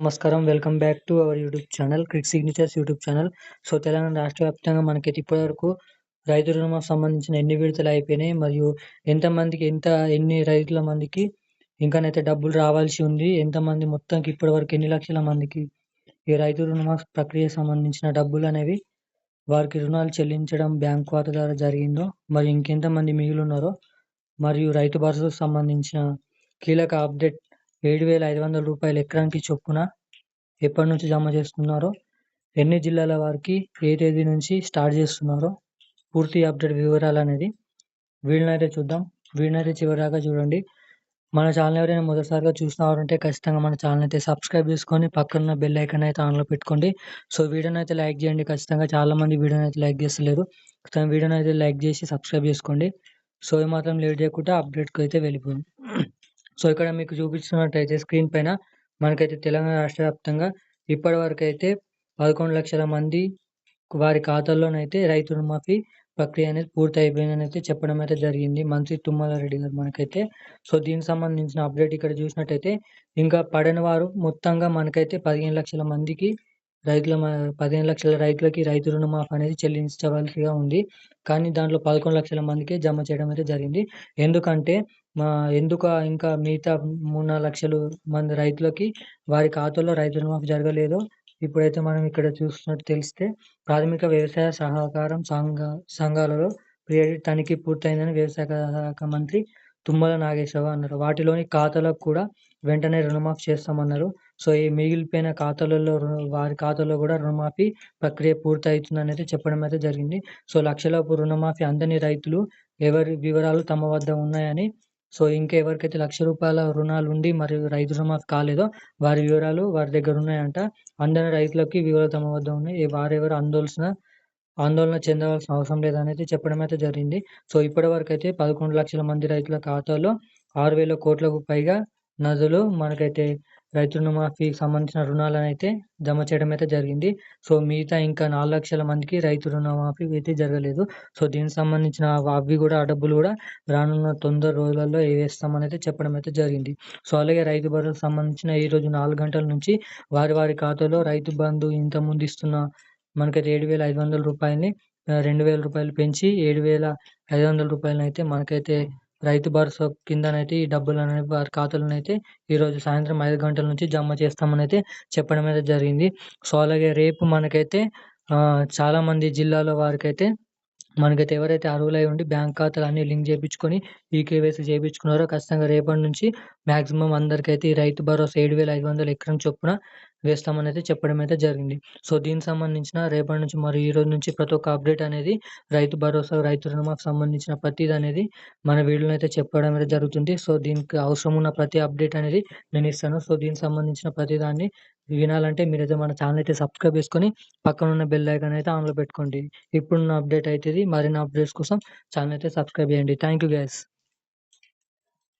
నమస్కారం. Welcome back to our YouTube channel Crick Signatures YouTube channel. So Telangana రాష్ట్ర వ్యాప్తంగా మనకైతే ఇప్పటివరకు రైతు రుణమాకు సంబంధించిన ఎన్ని విడతలు అయిపోయినాయి మరియు ఎంతమందికి ఎంత ఎన్ని రైతుల మందికి ఇంకానైతే డబ్బులు రావాల్సి ఉంది ఎంతమంది మొత్తంకి ఇప్పటివరకు ఎన్ని లక్షల మందికి ఈ రైతు రుణమాఫీ ప్రక్రియ సంబంధించిన డబ్బులు అనేవి వారికి రుణాలు చెల్లించడం బ్యాంక్ ఖాతా ద్వారా జరిగిందో మరి ఇంకెంతమంది మిగిలి ఉన్నారో మరియు రైతు భరోసాకు సంబంధించిన కీలక అప్డేట్ ఏడు వేల ఐదు వందల రూపాయలు ఎకరానికి చొప్పున ఎప్పటి నుంచి జమ చేస్తున్నారో ఎన్ని జిల్లాల వారికి ఏ తేదీ నుంచి స్టార్ట్ చేస్తున్నారో పూర్తి అప్డేట్ వివరాలు అనేది వీడినైతే చూద్దాం. వీడినైతే చివరిదాకా చూడండి. మన ఛానల్ ఎవరైనా మొదటిసారిగా చూసినారంటే ఖచ్చితంగా మన ఛానల్ అయితే సబ్స్క్రైబ్ చేసుకొని పక్కన బెల్ ఐకన్ అయితే ఆన్లో పెట్టుకోండి. సో వీడియోని అయితే లైక్ చేయండి. ఖచ్చితంగా చాలామంది వీడియోని అయితే లైక్ చేస్తలేరు. ఖచ్చితంగా వీడియోని అయితే లైక్ చేసి సబ్స్క్రైబ్ చేసుకోండి. సో ఏమాత్రం లేట్ చేయకుండా అప్డేట్కి అయితే వెళ్ళిపోయింది సో ఇక్కడ మీకు చూపిస్తున్నట్టయితే స్క్రీన్ పైన మనకైతే తెలంగాణ రాష్ట్ర వ్యాప్తంగా ఇప్పటి వరకు అయితే పదకొండు లక్షల మంది వారి ఖాతాల్లోనైతే రైతు రుణమాఫీ ప్రక్రియ అనేది పూర్తి అయిపోయిందని అయితే చెప్పడం అయితే జరిగింది. మంత్రి తుమ్మల రెడ్డి గారు మనకైతే. సో దీనికి సంబంధించిన అప్డేట్ ఇక్కడ చూసినట్టయితే ఇంకా పడని వారు మొత్తంగా మనకైతే పదిహేను లక్షల మందికి రైతుల పదిహేను లక్షల రైతులకి రైతు రుణమాఫీ అనేది చెల్లించవలసిగా ఉంది. కానీ దాంట్లో పదకొండు లక్షల మందికి జమ చేయడం అయితే జరిగింది. ఎందుకంటే మా ఎందుకు ఇంకా మిగతా మూడు నాలుగు లక్షలు మంది రైతులకి వారి ఖాతాలో రైతు రుణమాఫీ జరగలేదు ఇప్పుడైతే మనం ఇక్కడ చూస్తున్నట్టు తెలిస్తే ప్రాథమిక వ్యవసాయ సహకారం సంఘ సంఘాలలో ప్రియరి తనిఖీ పూర్తయిందని వ్యవసాయ శాఖ మంత్రి తుమ్మల నాగేశ్వరరావు అన్నారు. వాటిలోని ఖాతాలకు కూడా వెంటనే రుణమాఫీ చేస్తామన్నారు. సో ఈ మిగిలిపోయిన ఖాతాలలో వారి ఖాతాలో కూడా రుణమాఫీ ప్రక్రియ పూర్తవుతుందని అయితే చెప్పడం అయితే జరిగింది. సో లక్షలపు రుణమాఫీ అందని రైతులు ఎవరి వివరాలు తమ వద్ద ఉన్నాయని సో ఇంకా ఎవరికైతే లక్ష రూపాయల రుణాలు ఉండి మరియు రైతు రుణమాఫీ కాలేదో వారి వివరాలు వారి దగ్గర ఉన్నాయంట అందరి రైతులకి వివరాలు తమ వద్ద ఉన్నాయి. వారెవరు ఆందోళన ఆందోళన చెందవలసిన అవసరం లేదనేది చెప్పడం అయితే జరిగింది. సో ఇప్పటి వరకు అయితే పదకొండు లక్షల మంది రైతుల ఖాతాలో ఆరు వేల కోట్లకు పైగా నదులు మనకైతే రైతు రుణమాఫీకి సంబంధించిన రుణాలను అయితే జమ చేయడం అయితే జరిగింది. సో మిగతా ఇంకా నాలుగు లక్షల మందికి రైతు రుణమాఫీ అయితే జరగలేదు. సో దీనికి సంబంధించిన అవి కూడా ఆ డబ్బులు కూడా రానున్న తొందర రోజులలో వేస్తామని అయితే చెప్పడం అయితే జరిగింది. సో అలాగే రైతు భరోసా సంబంధించిన ఈ రోజు నాలుగు గంటల నుంచి వారి వారి ఖాతాలో రైతు బంధు ఇంత ముందు ఇస్తున్న మనకైతే ఏడు వేల ఐదు వందల రూపాయలని రెండు వేల రూపాయలు పెంచి ఏడు వేల ఐదు వందల రూపాయలని అయితే మనకైతే రైతు భరోసా కిందనైతే ఈ డబ్బులు అనేవి వారి ఖాతాలోనైతే ఈరోజు సాయంత్రం ఐదు గంటల నుంచి జమ చేస్తామని అయితే చెప్పడం అయితే జరిగింది. సో అలాగే రేపు మనకైతే చాలామంది జిల్లాలో వారికైతే మనకైతే ఎవరైతే అర్హులై ఉండి బ్యాంక్ ఖాతాలు అన్ని లింక్ చేయించుకొని ఈ కేవైసీ చేయించుకున్నారో ఖచ్చితంగా రేపటి నుంచి మ్యాక్సిమం అందరికైతే ఈ రైతు భరోసా ఏడు వేల ఐదు వందల ఎకరం చొప్పున వేస్తామని అయితే చెప్పడం అయితే జరిగింది. సో దీనికి సంబంధించిన రేపటి నుంచి మరి ఈ రోజు నుంచి ప్రతి ఒక్క అప్డేట్ అనేది రైతు భరోసా రైతు రుణమాకు సంబంధించిన ప్రతిది అనేది మన వీడియోలో అయితే చెప్పడం అయితే జరుగుతుంది. సో దీనికి అవసరం ఉన్న ప్రతి అప్డేట్ అనేది నేను ఇస్తాను. సో దీనికి సంబంధించిన ప్రతిదాన్ని వినాలంటే మీరైతే మన ఛానల్ అయితే సబ్స్క్రైబ్ చేసుకొని పక్కన ఉన్న బెల్ ఐకాన్ అయితే ఆన్లో పెట్టుకోండి. ఇప్పుడున్న అప్డేట్ అవుతుంది మరిన్ని అప్డేట్స్ కోసం ఛానల్ అయితే సబ్స్క్రైబ్ చేయండి. Thank you guys